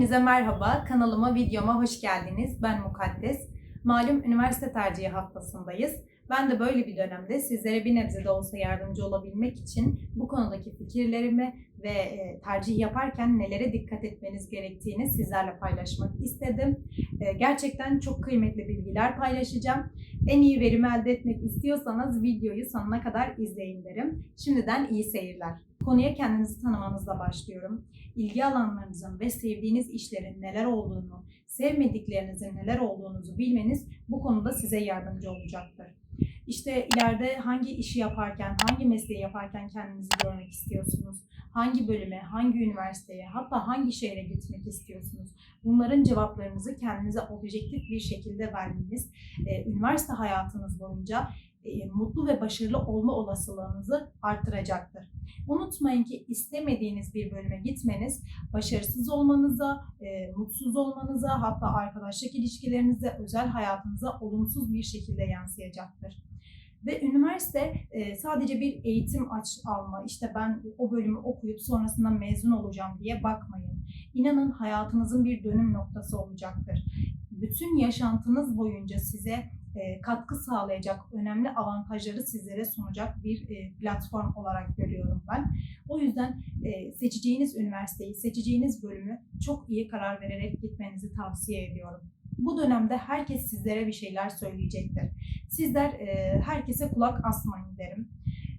Hepinize merhaba, kanalıma, videoma hoş geldiniz. Ben Mukaddes. Malum üniversite tercihi haftasındayız. Ben de böyle bir dönemde sizlere bir nebze de olsa yardımcı olabilmek için bu konudaki fikirlerimi ve e, tercih yaparken nelere dikkat etmeniz gerektiğini sizlerle paylaşmak istedim. E, Gerçekten çok kıymetli bilgiler paylaşacağım. En iyi verimi elde etmek istiyorsanız videoyu sonuna kadar izleyin derim. Şimdiden iyi seyirler. Konuya kendinizi tanımanızla başlıyorum. İlgi alanlarınızın ve sevdiğiniz işlerin neler olduğunu, sevmediklerinizin neler olduğunuzu bilmeniz bu konuda size yardımcı olacaktır. İşte ileride hangi işi yaparken, hangi mesleği yaparken kendinizi görmek istiyorsunuz? Hangi bölüme, hangi üniversiteye, hatta hangi şehre gitmek istiyorsunuz? Bunların cevaplarınızı kendinize objektif bir şekilde vermeniz, e, üniversite hayatınız boyunca e, mutlu ve başarılı olma olasılığınızı artıracaktır. Unutmayın ki istemediğiniz bir bölüme gitmeniz başarısız olmanıza, e, mutsuz olmanıza, hatta arkadaşlık ilişkilerinize, özel hayatınıza olumsuz bir şekilde yansıyacaktır. Ve üniversite e, sadece bir eğitim aç alma, işte ben o bölümü okuyup sonrasında mezun olacağım diye bakmayın. İnanın hayatınızın bir dönüm noktası olacaktır. Bütün yaşantınız boyunca size e, katkı sağlayacak önemli avantajları sizlere sunacak bir e, platform olarak görüyorum ben. O yüzden e, seçeceğiniz üniversiteyi, seçeceğiniz bölümü çok iyi karar vererek gitmenizi tavsiye ediyorum. Bu dönemde herkes sizlere bir şeyler söyleyecektir. Sizler herkese kulak asmayın derim.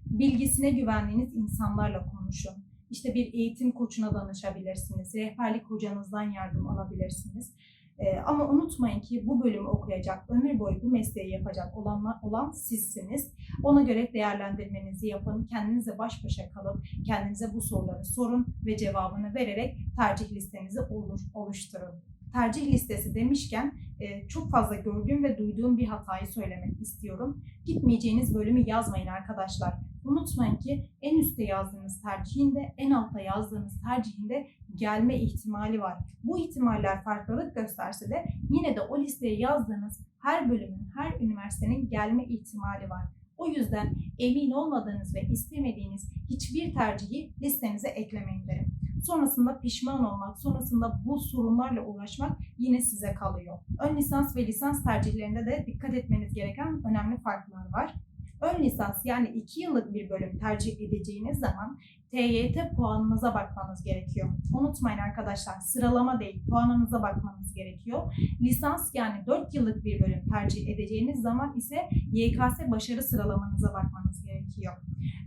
Bilgisine güvendiğiniz insanlarla konuşun. İşte bir eğitim koçuna danışabilirsiniz. Rehberlik hocanızdan yardım alabilirsiniz. Ee, ama unutmayın ki bu bölümü okuyacak, ömür boyu bu mesleği yapacak olan, olan sizsiniz. Ona göre değerlendirmenizi yapın. Kendinize baş başa kalıp kendinize bu soruları sorun ve cevabını vererek tercih listenizi olur, oluşturun. Tercih listesi demişken e, çok fazla gördüğüm ve duyduğum bir hatayı söylemek istiyorum. Gitmeyeceğiniz bölümü yazmayın arkadaşlar. Unutmayın ki en üstte yazdığınız tercihinde, en altta yazdığınız tercihinde gelme ihtimali var. Bu ihtimaller farklılık gösterse de yine de o listeye yazdığınız her bölümün, her üniversitenin gelme ihtimali var. O yüzden emin olmadığınız ve istemediğiniz hiçbir tercihi listenize eklemeyin derim. Sonrasında pişman olmak, sonrasında bu sorunlarla uğraşmak yine size kalıyor. Ön lisans ve lisans tercihlerinde de dikkat etmeniz gereken önemli farklar var. Ön lisans yani 2 yıllık bir bölüm tercih edeceğiniz zaman TYT puanınıza bakmanız gerekiyor. Unutmayın arkadaşlar sıralama değil puanınıza bakmanız gerekiyor. Lisans yani 4 yıllık bir bölüm tercih edeceğiniz zaman ise YKS başarı sıralamanıza bakmanız gerekiyor.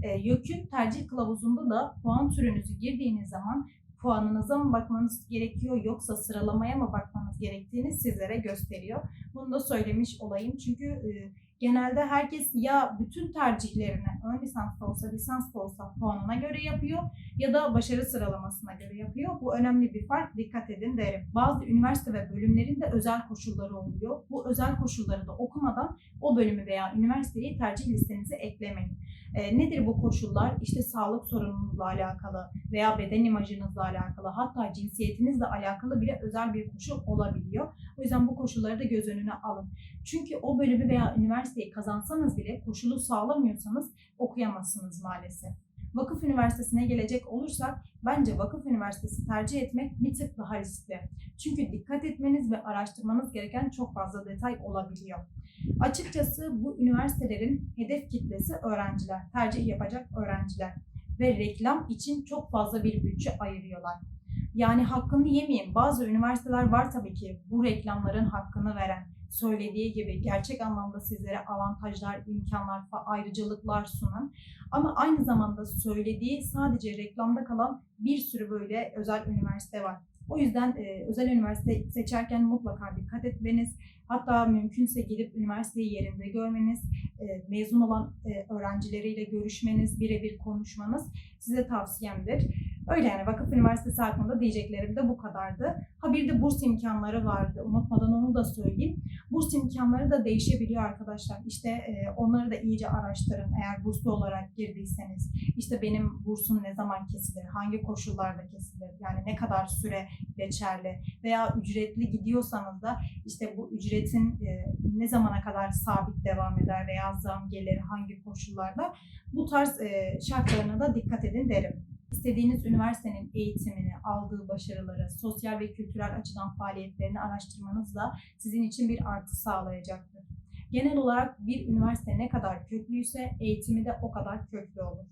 E, YÖK'ün tercih kılavuzunda da puan türünüzü girdiğiniz zaman puanınıza mı bakmanız gerekiyor yoksa sıralamaya mı bakmanız gerektiğini sizlere gösteriyor. Bunu da söylemiş olayım çünkü e, genelde herkes ya bütün tercihlerini ön lisansta olsa lisansta olsa puanına göre yapıyor ya da başarı sıralamasına göre yapıyor. Bu önemli bir fark dikkat edin derim. Bazı üniversite ve bölümlerin de özel koşulları oluyor. Bu özel koşulları da okumadan o bölümü veya üniversiteyi tercih listenize eklemeyin. E, nedir bu koşullar? İşte sağlık sorununuzla alakalı veya beden imajınızla alakalı hatta cinsiyetinizle alakalı bile özel bir koşul olabiliyor. O yüzden bu koşulları da göz önüne alın. Çünkü o bölümü veya üniversiteyi kazansanız bile koşulu sağlamıyorsanız okuyamazsınız maalesef. Vakıf Üniversitesi'ne gelecek olursak bence Vakıf Üniversitesi tercih etmek bir tık daha riskli. Çünkü dikkat etmeniz ve araştırmanız gereken çok fazla detay olabiliyor. Açıkçası bu üniversitelerin hedef kitlesi öğrenciler, tercih yapacak öğrenciler ve reklam için çok fazla bir bütçe ayırıyorlar. Yani hakkını yemeyin. Bazı üniversiteler var tabii ki bu reklamların hakkını veren, söylediği gibi gerçek anlamda sizlere avantajlar, imkanlar, ayrıcalıklar sunan ama aynı zamanda söylediği sadece reklamda kalan bir sürü böyle özel üniversite var. O yüzden e, özel üniversite seçerken mutlaka dikkat etmeniz, hatta mümkünse gidip üniversiteyi yerinde görmeniz, e, mezun olan e, öğrencileriyle görüşmeniz, birebir konuşmanız size tavsiyemdir. Öyle yani Vakıf Üniversitesi hakkında diyeceklerim de bu kadardı. Ha bir de burs imkanları vardı. Unutmadan onu da söyleyeyim. Burs imkanları da değişebiliyor arkadaşlar. İşte e, onları da iyice araştırın eğer burslu olarak girdiyseniz. İşte benim bursum ne zaman kesilir, hangi koşullarda kesilir, yani ne kadar süre geçerli veya ücretli gidiyorsanız da işte bu ücretin e, ne zamana kadar sabit devam eder veya zam gelir, hangi koşullarda bu tarz e, şartlarına da dikkat edin derim. İstediğiniz üniversitenin eğitimini, aldığı başarıları, sosyal ve kültürel açıdan faaliyetlerini araştırmanız da sizin için bir artı sağlayacaktır. Genel olarak bir üniversite ne kadar köklüyse eğitimi de o kadar köklü olur.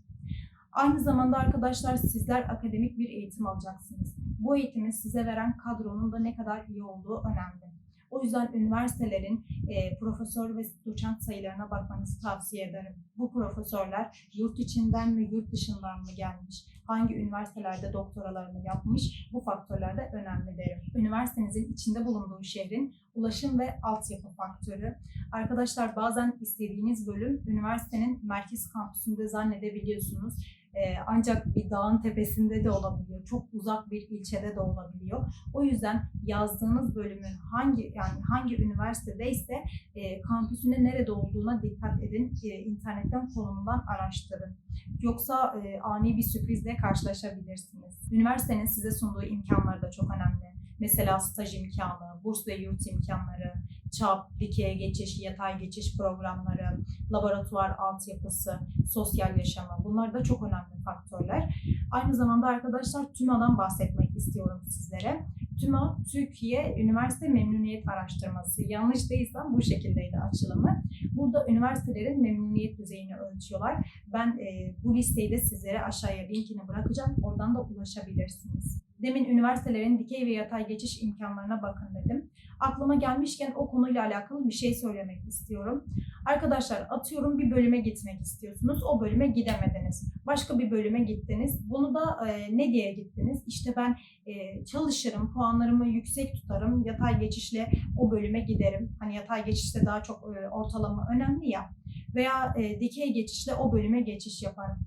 Aynı zamanda arkadaşlar sizler akademik bir eğitim alacaksınız. Bu eğitimi size veren kadronun da ne kadar iyi olduğu önemli. O yüzden üniversitelerin e, profesör ve doçent sayılarına bakmanızı tavsiye ederim. Bu profesörler yurt içinden mi yurt dışından mı gelmiş, hangi üniversitelerde doktoralarını yapmış bu faktörler de önemli derim. Üniversitenizin içinde bulunduğu şehrin ulaşım ve altyapı faktörü. Arkadaşlar bazen istediğiniz bölüm üniversitenin merkez kampüsünde zannedebiliyorsunuz. Ee, ancak bir dağın tepesinde de olabiliyor. Çok uzak bir ilçede de olabiliyor. O yüzden yazdığınız bölümün hangi yani hangi üniversitedeyse e, kampüsünde nerede olduğuna dikkat edin. E, internetten konumundan araştırın. Yoksa e, ani bir sürprizle karşılaşabilirsiniz. Üniversitenin size sunduğu imkanlar da çok önemli. Mesela staj imkanı, burs ve yurt imkanları, çap, dikey geçiş, yatay geçiş programları, laboratuvar altyapısı, sosyal yaşamı bunlar da çok önemli faktörler. Aynı zamanda arkadaşlar TÜMA'dan bahsetmek istiyorum sizlere. TÜMA, Türkiye Üniversite Memnuniyet Araştırması. Yanlış değilsem bu şekildeydi açılımı. Burada üniversitelerin memnuniyet düzeyini ölçüyorlar. Ben e, bu listeyi de sizlere aşağıya linkini bırakacağım. Oradan da ulaşabilirsiniz. Demin üniversitelerin dikey ve yatay geçiş imkanlarına bakın dedim. Aklıma gelmişken o konuyla alakalı bir şey söylemek istiyorum. Arkadaşlar atıyorum bir bölüme gitmek istiyorsunuz. O bölüme gidemediniz. Başka bir bölüme gittiniz. Bunu da e, ne diye gittiniz? İşte ben e, çalışırım, puanlarımı yüksek tutarım, yatay geçişle o bölüme giderim. Hani yatay geçişte daha çok e, ortalama önemli ya. Veya e, dikey geçişle o bölüme geçiş yaparım.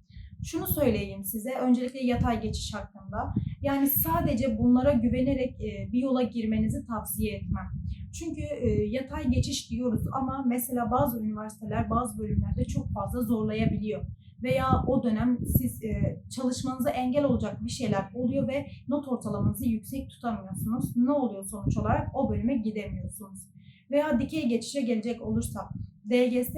Şunu söyleyeyim size, öncelikle yatay geçiş hakkında. Yani sadece bunlara güvenerek e, bir yola girmenizi tavsiye etmem. Çünkü e, yatay geçiş diyoruz ama mesela bazı üniversiteler bazı bölümlerde çok fazla zorlayabiliyor. Veya o dönem siz e, çalışmanıza engel olacak bir şeyler oluyor ve not ortalamanızı yüksek tutamıyorsunuz. Ne oluyor sonuç olarak? O bölüme gidemiyorsunuz. Veya dikey geçişe gelecek olursa DGS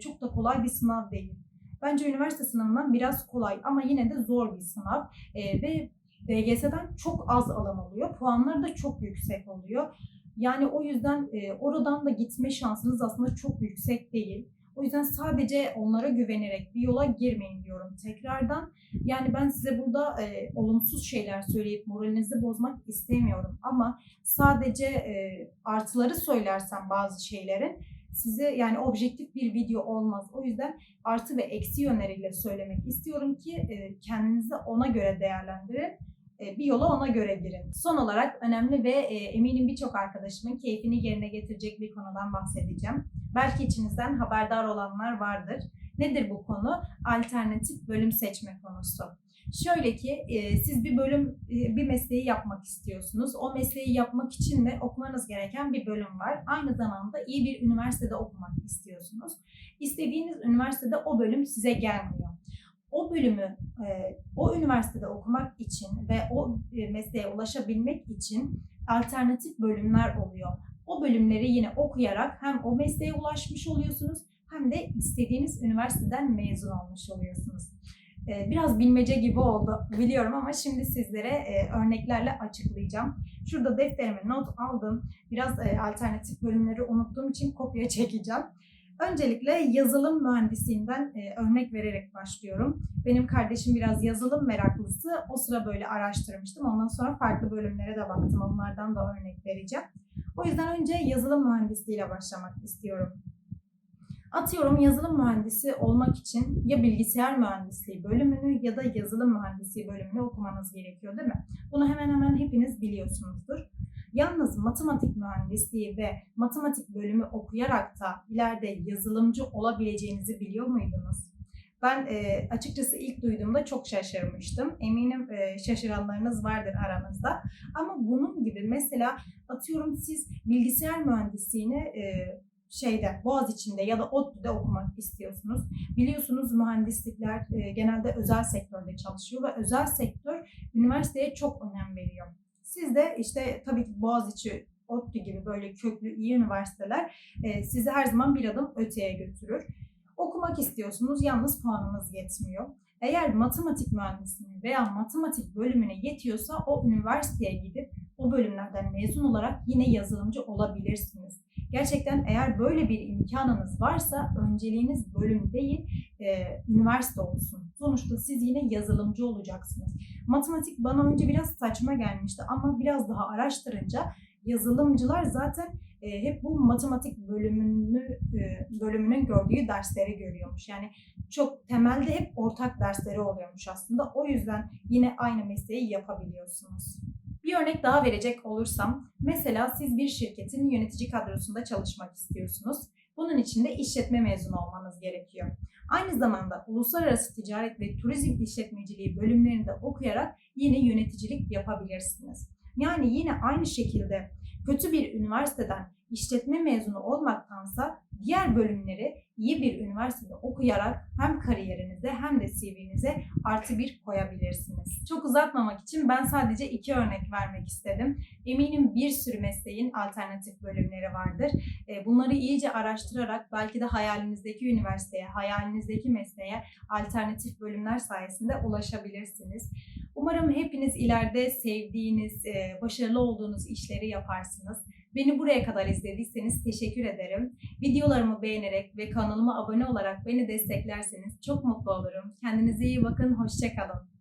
çok da kolay bir sınav değil. Bence üniversite sınavından biraz kolay ama yine de zor bir sınav. E, ve DGS'den çok az alan oluyor. Puanları da çok yüksek oluyor. Yani o yüzden e, oradan da gitme şansınız aslında çok yüksek değil. O yüzden sadece onlara güvenerek bir yola girmeyin diyorum tekrardan. Yani ben size burada e, olumsuz şeyler söyleyip moralinizi bozmak istemiyorum. Ama sadece e, artıları söylersem bazı şeylerin size yani objektif bir video olmaz. O yüzden artı ve eksi yönleriyle söylemek istiyorum ki e, kendinizi ona göre değerlendirin e, bir yola ona göre girin. Son olarak önemli ve e, eminim birçok arkadaşımın keyfini yerine getirecek bir konudan bahsedeceğim. Belki içinizden haberdar olanlar vardır. Nedir bu konu? Alternatif bölüm seçme konusu. Şöyle ki e, siz bir bölüm, bir mesleği yapmak istiyorsunuz. O mesleği yapmak için de okumanız gereken bir bölüm var. Aynı zamanda iyi bir üniversitede okumak istiyorsunuz. İstediğiniz üniversitede o bölüm size gelmiyor o bölümü e, o üniversitede okumak için ve o e, mesleğe ulaşabilmek için alternatif bölümler oluyor. O bölümleri yine okuyarak hem o mesleğe ulaşmış oluyorsunuz hem de istediğiniz üniversiteden mezun olmuş oluyorsunuz. E, biraz bilmece gibi oldu biliyorum ama şimdi sizlere e, örneklerle açıklayacağım. Şurada defterime not aldım. Biraz e, alternatif bölümleri unuttuğum için kopya çekeceğim. Öncelikle yazılım mühendisliğinden e, örnek vererek başlıyorum. Benim kardeşim biraz yazılım meraklısı. O sıra böyle araştırmıştım. Ondan sonra farklı bölümlere de baktım. Onlardan da örnek vereceğim. O yüzden önce yazılım mühendisliğiyle başlamak istiyorum. Atıyorum yazılım mühendisi olmak için ya bilgisayar mühendisliği bölümünü ya da yazılım mühendisliği bölümünü okumanız gerekiyor değil mi? Bunu hemen hemen hepiniz biliyorsunuzdur. Yalnız matematik mühendisliği ve matematik bölümü okuyarak da ileride yazılımcı olabileceğinizi biliyor muydunuz? Ben e, açıkçası ilk duyduğumda çok şaşırmıştım. Eminim e, şaşıranlarınız vardır aranızda. Ama bunun gibi mesela atıyorum siz bilgisayar mühendisliğini e, şeyde Boğaz içinde ya da ODTÜ'de okumak istiyorsunuz. Biliyorsunuz mühendislikler e, genelde özel sektörde çalışıyor ve özel sektör üniversiteye çok önem veriyor. Siz de işte tabii ki Boğaziçi, ODTÜ gibi böyle köklü iyi üniversiteler e, sizi her zaman bir adım öteye götürür. Okumak istiyorsunuz yalnız puanınız yetmiyor. Eğer matematik mühendisliğini veya matematik bölümüne yetiyorsa o üniversiteye gidip o bölümlerden mezun olarak yine yazılımcı olabilirsiniz. Gerçekten eğer böyle bir imkanınız varsa önceliğiniz bölüm değil, e, üniversite olsun. Sonuçta siz yine yazılımcı olacaksınız. Matematik bana önce biraz saçma gelmişti ama biraz daha araştırınca yazılımcılar zaten e, hep bu matematik bölümünü e, bölümünün gördüğü dersleri görüyormuş. Yani çok temelde hep ortak dersleri oluyormuş aslında. O yüzden yine aynı mesleği yapabiliyorsunuz. Bir örnek daha verecek olursam, mesela siz bir şirketin yönetici kadrosunda çalışmak istiyorsunuz. Bunun için de işletme mezunu olmanız gerekiyor. Aynı zamanda uluslararası ticaret ve turizm işletmeciliği bölümlerinde okuyarak yine yöneticilik yapabilirsiniz. Yani yine aynı şekilde kötü bir üniversiteden işletme mezunu olmaktansa diğer bölümleri iyi bir üniversitede okuyarak hem kariyerinize hem de CV'nize artı bir koyabilirsiniz. Çok uzatmamak için ben sadece iki örnek vermek istedim. Eminim bir sürü mesleğin alternatif bölümleri vardır. E, Bunları iyice araştırarak belki de hayalinizdeki üniversiteye, hayalinizdeki mesleğe alternatif bölümler sayesinde ulaşabilirsiniz. Umarım hepiniz ileride sevdiğiniz, e, başarılı olduğunuz işleri yaparsınız. Beni buraya kadar izlediyseniz teşekkür ederim. Videolarımı beğenerek ve kanalıma abone olarak beni desteklerseniz çok mutlu olurum. Kendinize iyi bakın, hoşçakalın.